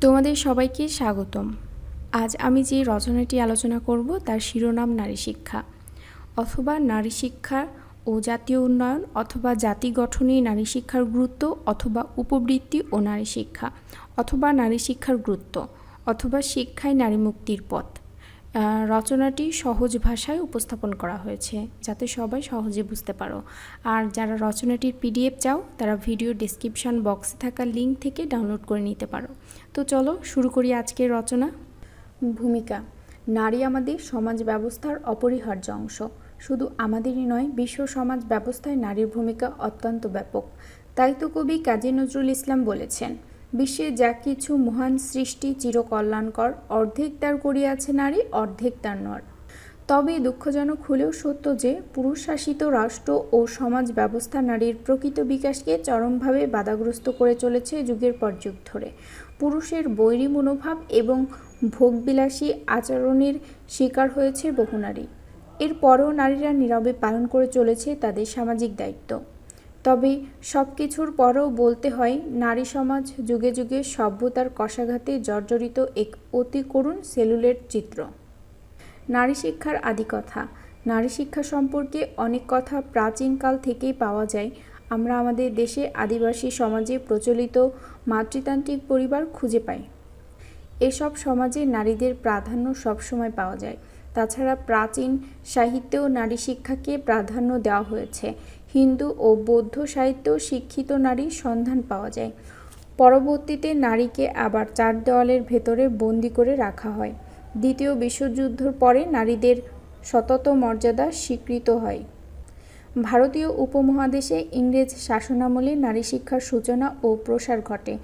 তোমাদের সবাইকে স্বাগতম। আজ আমি যে রচনাটি আলোচনা করব তার শিরোনাম নারী শিক্ষা। অথবা নারী শিক্ষা ও জাতীয় উন্নয়ন অথবা জাতি গঠনে নারী শিক্ষার গুরুত্ব অথবা উপবৃত্তি ও নারী শিক্ষা। অথবা নারী শিক্ষার গুরুত্ব অথবা শিক্ষায় নারী মুক্তির পথ। রচনাটি সহজ ভাষায় উপস্থাপন করা হয়েছে, যাতে সবাই সহজে বুঝতে পারো। আর যারা রচনাটির পিডিএফ চাও, তারা ভিডিও ডেসক্রিপশন বক্সে থাকা লিঙ্ক থেকে ডাউনলোড করে নিতে পারো। তো চলো, শুরু করি আজকের রচনা। ভূমিকা। নারী আমাদের সমাজ ব্যবস্থার অপরিহার্য অংশ। শুধু আমাদেরই নয়, বিশ্ব সমাজ ব্যবস্থায় নারীর ভূমিকা অত্যন্ত ব্যাপক। তাই তো কবি কাজী নজরুল ইসলাম বলেছেন বিশ্বে যা কিছু মহান সৃষ্টি চিরকল্যাণকর, অর্ধেক তার করিয়াছে নারী, অর্ধেক তার নর। তবে দুঃখজনক হলেও সত্য যে পুরুষ শাসিত রাষ্ট্র ও সমাজ ব্যবস্থা নারীর প্রকৃত বিকাশকে চরমভাবে বাধাগ্রস্ত করে চলেছে যুগের পর যুগ ধরে। পুরুষের বৈরী মনোভাব এবং ভোগবিলাসী আচরণের শিকার হয়েছে বহু নারী। এরপরও নারীরা নীরবে পালন করে চলেছে তাদের সামাজিক দায়িত্ব। তবে সব কিছুর পরও বলতে হয়, নারী সমাজ যুগে যুগে সভ্যতার কষাঘাতে জর্জরিত এক অতি করুণ সেলুলেট চিত্র। নারী শিক্ষার আদি কথা। নারী শিক্ষা সম্পর্কে অনেক কথা প্রাচীনকাল থেকেই পাওয়া যায়। আমরা আমাদের দেশে আদিবাসী সমাজে প্রচলিত মাতৃতান্ত্রিক পরিবার খুঁজে পাই। এসব সমাজে নারীদের প্রাধান্য সবসময় পাওয়া যায়। তাছাড়া প্রাচীন সাহিত্যেও নারী শিক্ষাকে প্রাধান্য দেওয়া হয়েছে। হিন্দু ও বৌদ্ধ সাহিত্যেও শিক্ষিত নারীর সন্ধান পাওয়া যায়। পরবর্তীতে নারীকে আবার চার দেওয়ালের ভেতরে বন্দি করে রাখা হয়। দ্বিতীয় বিশ্বযুদ্ধর পরে নারীদের সতত মর্যাদা স্বীকৃত হয়। ভারতীয় উপমহাদেশে ইংরেজ শাসনামলে নারী শিক্ষার সূচনা ও প্রসার ঘটে।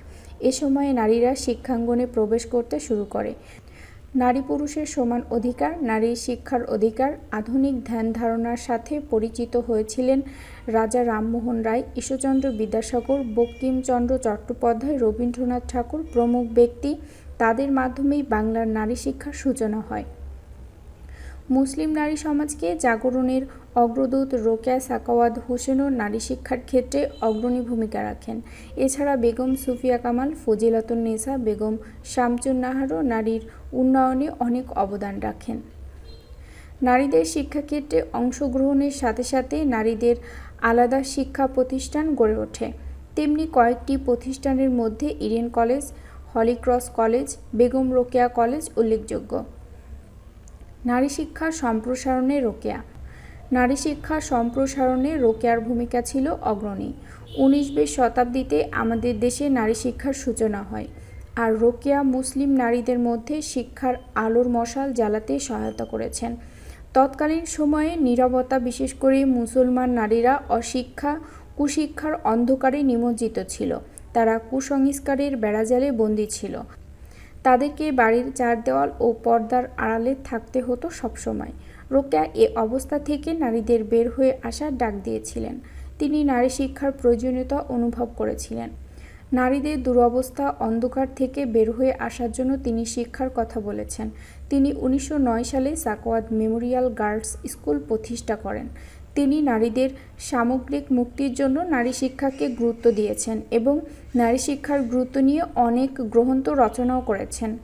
এ সময়ে নারীরা শিক্ষাঙ্গনে প্রবেশ করতে শুরু করে। নারী পুরুষের সমান অধিকার নারী শিক্ষার অধিকার, আধুনিক ধ্যান ধারণার সাথে পরিচিত হয়েছিলেন রাজা রামমোহন রায়, ঈশ্বরচন্দ্র বিদ্যাসাগর, বঙ্কিমচন্দ্র চট্টোপাধ্যায়, রবীন্দ্রনাথ ঠাকুর প্রমুখ ব্যক্তি। তাদের মাধ্যমেই বাংলার নারী শিক্ষার সূচনা হয়। মুসলিম নারী সমাজকে জাগরণের অগ্রদূত রোকেয়া সাকাওয়াত হোসেনও নারী শিক্ষার ক্ষেত্রে অগ্রণী ভূমিকা রাখেন। এছাড়া বেগম সুফিয়া কামাল, ফজিলাতুন নেসা, বেগম শামচুন নাহারও নারীর উন্নয়নে অনেক অবদান রাখেন। নারীদের শিক্ষাক্ষেত্রে অংশগ্রহণের সাথে সাথে নারীদের আলাদা শিক্ষা প্রতিষ্ঠান গড়ে ওঠে। তেমনি কয়েকটি প্রতিষ্ঠানের মধ্যে Eden college Holy Cross college, Begum Rokeya college উল্লেখযোগ্য। নারী শিক্ষার সম্প্রসারণে রোকেয়া। নারী শিক্ষা সম্প্রসারণে রোকেয়ার ভূমিকা ছিল অগ্রণী। উনিশ বিশ শতাব্দীতে আমাদের দেশে নারী শিক্ষার সূচনা হয় আর রোকেয়া মুসলিম নারীদের মধ্যে শিক্ষার আলোর মশাল জ্বালাতে সহায়তা করেছেন। তৎকালীন সময়ে নীরবতা বিশেষ করে মুসলমান নারীরা অশিক্ষা, কুশিক্ষার অন্ধকারে নিমজ্জিত ছিল। তারা কুসংস্কারের বেড়াজালে বন্দী ছিল। তাদেরকে বাড়ির চার দেওয়াল ও পর্দার আড়ালে থাকতে হতো সবসময়। রোকেয়া এ অবস্থা থেকে নারীদের বের হয়ে আসার ডাক দিয়েছিলেন। তিনি নারী শিক্ষার প্রয়োজনীয়তা অনুভব করেছিলেন। নারীদের দুরবস্থা অন্ধকার থেকে বের হয়ে আসার জন্য তিনি শিক্ষার কথা বলেছেন। তিনি উনিশশো নয় সালে সাকোয়াদ মেমোরিয়াল গার্লস স্কুল প্রতিষ্ঠা করেন। তিনি নারীদের সামগ্রিক মুক্তির জন্য নারী শিক্ষাকে গুরুত্ব দিয়েছেন এবং নারী শিক্ষার গুরুত্ব নিয়ে অনেক গ্রন্থ রচনাও করেছেন।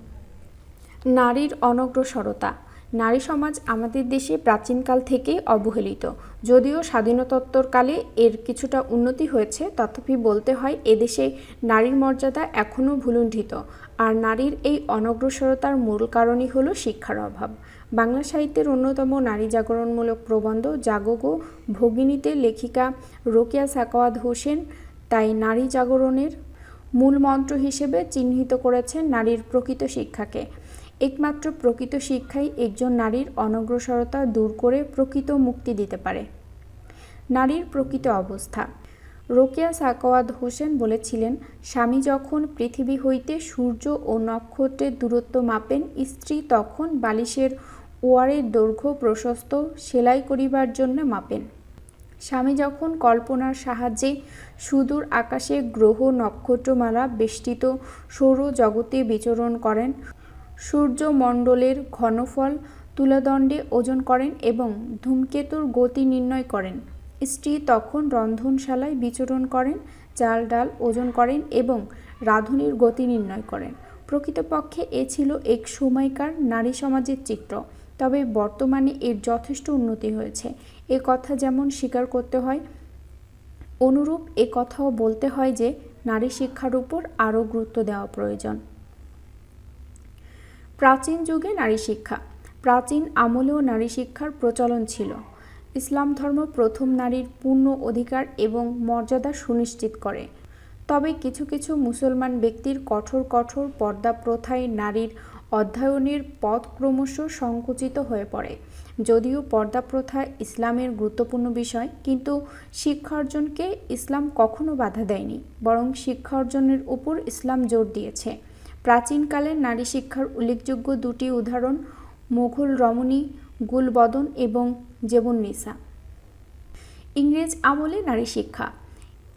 নারীর অনগ্রসরতা নারী সমাজ আমাদের দেশে প্রাচীনকাল থেকেই অবহেলিত। যদিও স্বাধীনতোত্তরকালে এর কিছুটা উন্নতি হয়েছে, তথাপি বলতে হয় এদেশে নারীর মর্যাদা এখনও ভুলুণ্ঠিত। আর নারীর এই অনগ্রসরতার মূল কারণই হলো শিক্ষার অভাব। বাংলা সাহিত্যের অন্যতম নারী জাগরণমূলক প্রবন্ধ জাগগো ভগিনীতে লেখিকা রোকেয়া সাকাওয়াত হোসেন তাই নারী জাগরণের মূল মন্ত্র হিসেবে চিহ্নিত করেছেন নারীর প্রকৃত শিক্ষাকে। একমাত্র প্রকৃত শিক্ষাই একজন নারীর অনগ্রসরতা দূর করে প্রকৃত মুক্তি দিতে পারে। নারীর প্রকৃত অবস্থা। রোকেয়া সাকাওয়াত হোসেন বলেছিলেন, স্বামী যখন পৃথিবী হইতে সূর্য ও নক্ষত্রের দূরত্ব মাপেন, স্ত্রী তখন বালিশের ওয়ারের দৈর্ঘ্য প্রশস্ত, সেলাই করিবার জন্য মাপেন। স্বামী যখন কল্পনার সাহায্যে সুদূর আকাশে গ্রহ নক্ষত্রমালা বেষ্টিত সৌর জগতে বিচরণ করেন সূর্যমণ্ডলের ঘনফল তুলাদণ্ডে ওজন করেন এবং ধূমকেতুর গতি নির্ণয় করেন। স্ত্রী তখন রন্ধনশালায় বিচরণ করেন, চাল ডাল ওজন করেন এবং রাঁধুনির গতি নির্ণয় করেন। প্রকৃতপক্ষে এ ছিল এক সময়কার নারী সমাজের চিত্র, তবে বর্তমানে এর যথেষ্ট উন্নতি হয়েছে। এ কথা যেমন স্বীকার করতে হয়, অনুরূপ এ কথাও বলতে হয় যে, নারী শিক্ষার উপর আরও গুরুত্ব দেওয়া প্রয়োজন। প্রাচীন যুগে নারী শিক্ষা। প্রাচীন আমলেও নারী শিক্ষার প্রচলন ছিল। ইসলাম ধর্ম প্রথম নারীর পূর্ণ অধিকার এবং মর্যাদা সুনিশ্চিত করে। তবে কিছু কিছু মুসলমান ব্যক্তির কঠোর কঠোর পর্দা প্রথায় নারীর অধ্যয়নের পথ ক্রমশ সংকুচিত হয়ে পড়ে। যদিও পর্দা প্রথা ইসলামের গুরুত্বপূর্ণ বিষয়, কিন্তু শিক্ষা অর্জনকে ইসলাম কখনো বাধা দেয়নি, বরং শিক্ষা অর্জনের উপর ইসলাম জোর দিয়েছে। প্রাচীনকালে নারী শিক্ষার উল্লেখযোগ্য দুটি উদাহরণ মোঘল রমণী গুলবদন এবং জেবুন্নিসা। ইংরেজ আমলে নারী শিক্ষা।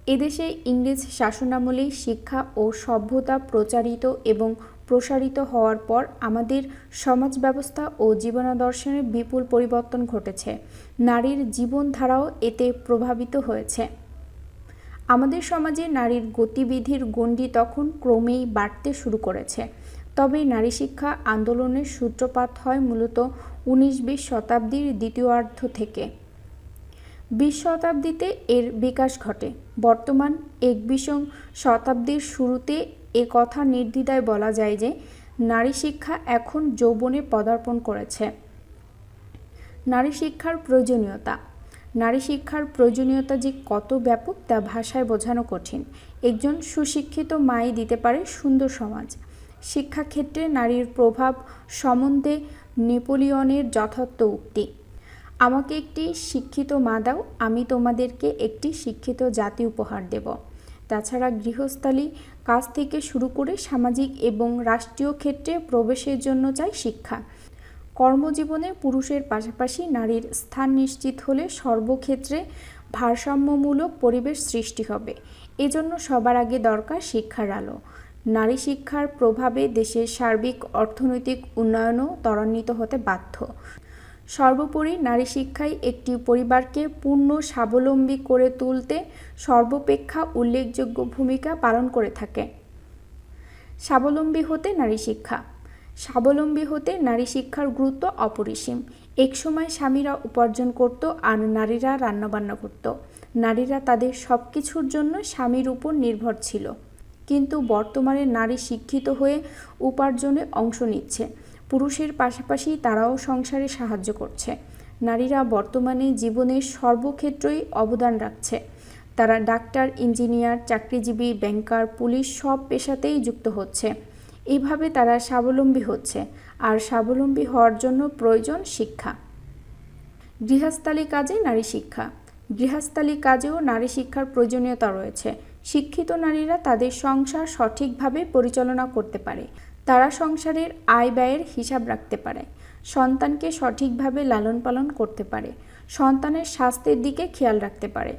এদেশে ইংরেজ শাসনামলে শিক্ষা ও সভ্যতা প্রচারিত এবং প্রসারিত হওয়ার পর আমাদের সমাজ ব্যবস্থা ও জীবনাদর্শনে বিপুল পরিবর্তন ঘটেছে। নারীর জীবনধারাও এতে প্রভাবিত হয়েছে। আমাদের সমাজে নারীর গতিবিধির গণ্ডি তখন ক্রমেই বাড়তে শুরু করেছে। তবে নারী শিক্ষা আন্দোলনের সূত্রপাত হয় মূলত উনিশ বিশ শতাব্দীর দ্বিতীয়ার্ধ থেকে। বিশ শতাব্দীতে এর বিকাশ ঘটে। বর্তমান একবিংশ শতাব্দীর শুরুতে এ কথা নির্দ্বিধায় বলা যায় যে, নারী শিক্ষা এখন যৌবনে পদার্পণ করেছে। নারী শিক্ষার প্রয়োজনীয়তা নারী শিক্ষার প্রয়োজনীয়তা যে কত ব্যাপক তা ভাষায় বোঝানো কঠিন। একজন সুশিক্ষিত মাই দিতে পারে সুন্দর সমাজ। শিক্ষাক্ষেত্রে নারীর প্রভাব সম্বন্ধে নেপোলিয়নের যথার্থ উক্তি। আমাকে একটি শিক্ষিত মা দাও, আমি তোমাদেরকে একটি শিক্ষিত জাতি উপহার দেব। তাছাড়া গৃহস্থালী কাজ থেকে শুরু করে সামাজিক এবং রাষ্ট্রীয় ক্ষেত্রে প্রবেশের জন্য চাই শিক্ষা। কর্মজীবনে পুরুষের পাশাপাশি নারীর স্থান নিশ্চিত হলে সর্বক্ষেত্রে ভারসাম্যমূলক পরিবেশ সৃষ্টি হবে। এজন্য সবার আগে দরকার শিক্ষার আলো। নারী শিক্ষার প্রভাবে দেশের সার্বিক অর্থনৈতিক উন্নয়নও ত্বরান্বিত হতে বাধ্য। সর্বোপরি নারী শিক্ষাই একটি পরিবারকে পূর্ণ স্বাবলম্বী করে তুলতে সর্বাপেক্ষা উল্লেখযোগ্য ভূমিকা পালন করে থাকে। স্বাবলম্বী হতে নারী শিক্ষা। স্বাবলম্বী হতে নারী শিক্ষার গুরুত্ব অপরিসীম। একসময় স্বামীরা উপার্জন করত আর নারীরা রান্নাবান্না করত। নারীরা তাদের সব কিছুর জন্য স্বামীর উপর নির্ভর ছিল। কিন্তু বর্তমানে নারী শিক্ষিত হয়ে উপার্জনে অংশ নিচ্ছে। পুরুষের পাশাপাশি তারাও সংসারে সাহায্য করছে। নারীরা বর্তমানে জীবনের সর্বক্ষেত্রেই অবদান রাখছে। তারা ডাক্তার, ইঞ্জিনিয়ার, চাকরিজীবী, ব্যাংকার, পুলিশ সব পেশাতেই যুক্ত হচ্ছে। এইভাবে তারা স্বাবলম্বী হচ্ছে আর স্বাবলম্বী হওয়ার জন্য প্রয়োজন শিক্ষা। গৃহস্থালী কাজে নারী শিক্ষা। গৃহস্থালী কাজেও নারী শিক্ষার প্রয়োজনীয়তা রয়েছে। শিক্ষিত নারীরা তাদের সংসার সঠিকভাবে পরিচালনা করতে পারে। তারা সংসারের আয় ব্যয়ের হিসাব রাখতে পারে। সন্তানকে সঠিকভাবে লালন পালন করতে পারে। সন্তানের স্বাস্থ্যের দিকে খেয়াল রাখতে পারে।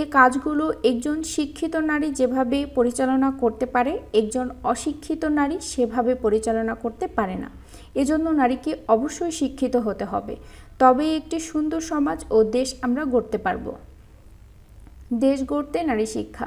এ কাজগুলো একজন শিক্ষিত নারী যেভাবে পরিচালনা করতে পারে, একজন অশিক্ষিত নারী সেভাবে পরিচালনা করতে পারে না। এজন্য নারীকে অবশ্যই শিক্ষিত হতে হবে। তবে একটি সুন্দর সমাজ ও দেশ আমরা গড়তে পারব। দেশ গড়তে নারী শিক্ষা।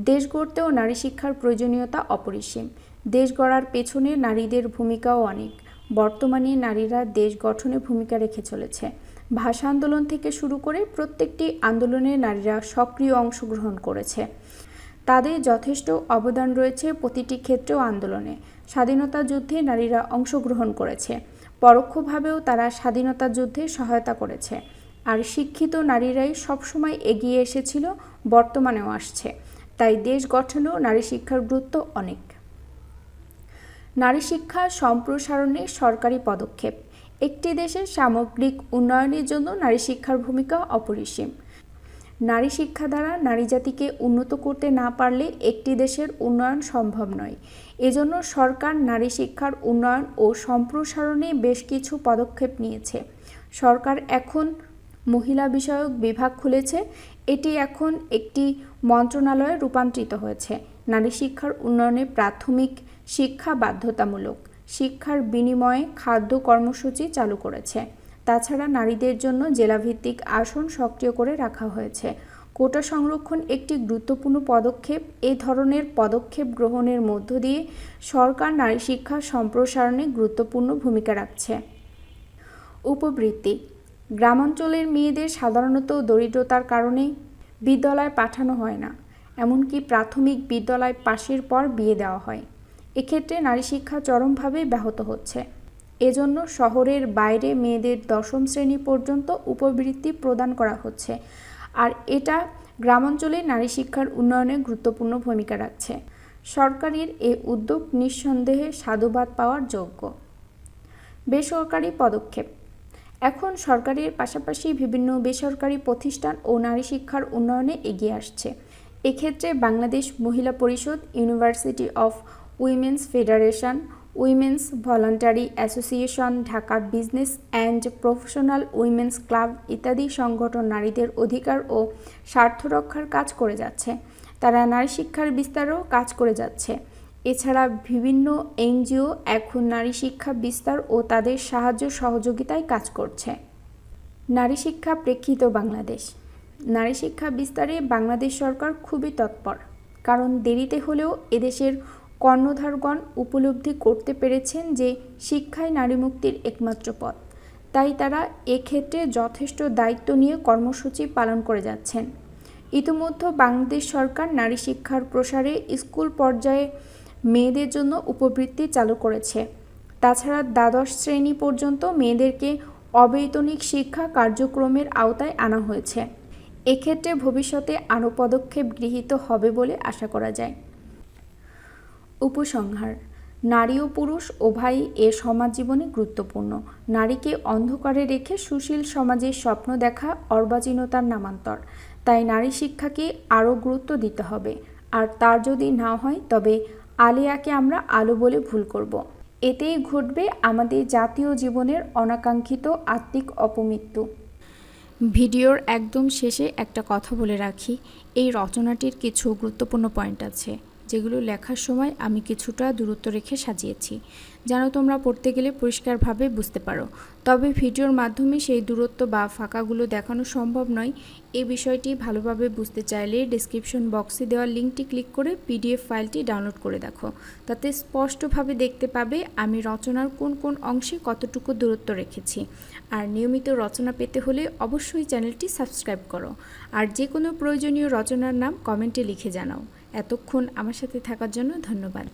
দেশ গড়তেও নারী শিক্ষার প্রয়োজনীয়তা অপরিসীম। দেশ গড়ার পেছনে নারীদের ভূমিকাও অনেক। বর্তমানে নারীরা দেশ গঠনে ভূমিকা রেখে চলেছে। ভাষা আন্দোলন থেকে শুরু করে প্রত্যেকটি আন্দোলনে নারীরা সক্রিয় অংশগ্রহণ করেছে। তাদের যথেষ্ট অবদান রয়েছে প্রতিটি ক্ষেত্রেও আন্দোলনে। স্বাধীনতা যুদ্ধে নারীরা অংশগ্রহণ করেছে। পরোক্ষভাবেও তারা স্বাধীনতা যুদ্ধে সহায়তা করেছে। আর শিক্ষিত নারীরাই সবসময় এগিয়ে এসেছিল, বর্তমানেও আসছে। তাই দেশ গঠনেও নারী শিক্ষার গুরুত্ব অনেক। নারী শিক্ষা সম্প্রসারণে সরকারি পদক্ষেপ। একটি দেশের সামগ্রিক উন্নয়নের জন্য নারী শিক্ষার ভূমিকা অপরিসীম। নারী শিক্ষা দ্বারা নারী জাতিকে উন্নত করতে না পারলে একটি দেশের উন্নয়ন সম্ভব নয়। এজন্য সরকার নারী শিক্ষার উন্নয়ন ও সম্প্রসারণে বেশ কিছু পদক্ষেপ নিয়েছে। সরকার এখন মহিলা বিষয়ক বিভাগ খুলেছে। এটি এখন একটি মন্ত্রণালয়ে রূপান্তরিত হয়েছে। নারী শিক্ষার উন্নয়নে প্রাথমিক শিক্ষা বাধ্যতামূলক। শিক্ষার বিনিময়ে খাদ্য কর্মসূচি চালু করেছে। তাছাড়া নারীদের জন্য জেলাভিত্তিক আসন সক্রিয় করে রাখা হয়েছে। কোটা সংরক্ষণ একটি গুরুত্বপূর্ণ পদক্ষেপ। এই ধরনের পদক্ষেপ গ্রহণের মধ্য দিয়ে সরকার নারী শিক্ষা সম্প্রসারণে গুরুত্বপূর্ণ ভূমিকা রাখছে। উপবৃত্তি। গ্রামাঞ্চলের মেয়েদের সাধারণত দরিদ্রতার কারণে বিদ্যালয়ে পাঠানো হয় না, এমনকি প্রাথমিক বিদ্যালয় পাশের পর বিয়ে দেওয়া হয়। এক্ষেত্রে নারী শিক্ষা চরমভাবে ব্যাহত হচ্ছে। এজন্য শহরের বাইরে মেয়েদের দশম শ্রেণি পর্যন্ত উপবৃত্তি প্রদান করা হচ্ছে। আর এটা গ্রামাঞ্চলে নারী শিক্ষার উন্নয়নে গুরুত্বপূর্ণ ভূমিকা রাখছে। সরকারের এ উদ্যোগ নিঃসন্দেহে সাধুবাদ পাওয়ার যোগ্য। বেসরকারি পদক্ষেপ। এখন সরকারের পাশাপাশি বিভিন্ন বেসরকারি প্রতিষ্ঠান ও নারী শিক্ষার উন্নয়নে এগিয়ে আসছে। এক্ষেত্রে Bangladesh Mahila Parishad university of women's federation, women's voluntary association, Dhaka business and professional women's club ইত্যাদি সংগঠন নারীদের অধিকার ও স্বার্থ রক্ষার কাজ করে যাচ্ছে। তারা নারী শিক্ষার বিস্তারেও কাজ করে যাচ্ছে। এছাড়া বিভিন্ন এনজিও এখন নারী শিক্ষা বিস্তার ও তাদের সাহায্য সহযোগিতায় কাজ করছে। নারী শিক্ষা প্রেক্ষিত বাংলাদেশ। নারী শিক্ষা বিস্তারে বাংলাদেশ সরকার খুবই তৎপর, কারণ দেরিতে হলেও এদেশের কর্ণধারগণ উপলব্ধি করতে পেরেছেন যে শিক্ষাই নারী মুক্তির একমাত্র পথ। তাই তারা এক্ষেত্রে যথেষ্ট দায়িত্ব নিয়ে কর্মসূচি পালন করে যাচ্ছেন। ইতিমধ্যে বাংলাদেশ সরকার নারী শিক্ষার প্রসারে স্কুল পর্যায়ে মেয়েদের জন্য উপবৃত্তি চালু করেছে। তাছাড়া দ্বাদশ শ্রেণি পর্যন্ত মেয়েদেরকে অবৈতনিক শিক্ষা কার্যক্রমের আওতায় আনা হয়েছে। এক্ষেত্রে ভবিষ্যতে আরও পদক্ষেপ গৃহীত হবে বলে আশা করা যায়। উপসংহার। নারী ও পুরুষ উভয়ই এ সমাজ জীবনে গুরুত্বপূর্ণ। নারীকে অন্ধকারে রেখে সুশীল সমাজের স্বপ্ন দেখা অর্বাচীনতার নামান্তর। তাই নারী শিক্ষাকে আরও গুরুত্ব দিতে হবে। আর তার যদি না হয়, তবে আলিয়াকে আমরা আলো বলে ভুল করব। এতেই ঘটবে আমাদের জাতীয় জীবনের অনাকাঙ্ক্ষিত আত্মিক অপমৃত্যু। ভিডিওর একদম শেষে একটা কথা বলে রাখি। এই রচনাটির কিছু গুরুত্বপূর্ণ পয়েন্ট আছে। যেগুলো লেখার সময় আমি কিছুটা দূরত্ব রেখে সাজিয়েছি। যেন তোমরা পড়তে গেলে পরিষ্কারভাবে বুঝতে পারো। তবে ভিডিওর মাধ্যমে সেই দূরত্ব বা ফাঁকাগুলো দেখানো সম্ভব নয়। এই বিষয়টি ভালোভাবে বুঝতে চাইলে ডিসক্রিপশন বক্সে দেওয়া লিঙ্কটি ক্লিক করে পিডিএফ ফাইলটি ডাউনলোড করে দেখো। তাতে স্পষ্টভাবে দেখতে পাবে আমি রচনার কোন কোন অংশে কতটুকু দূরত্ব রেখেছি। আর নিয়মিত রচনা পেতে হলে অবশ্যই চ্যানেলটি সাবস্ক্রাইব করো। আর যে কোনো প্রয়োজনীয় রচনার নাম কমেন্টে লিখে জানাও। এতক্ষণ আমার সাথে থাকার জন্য ধন্যবাদ।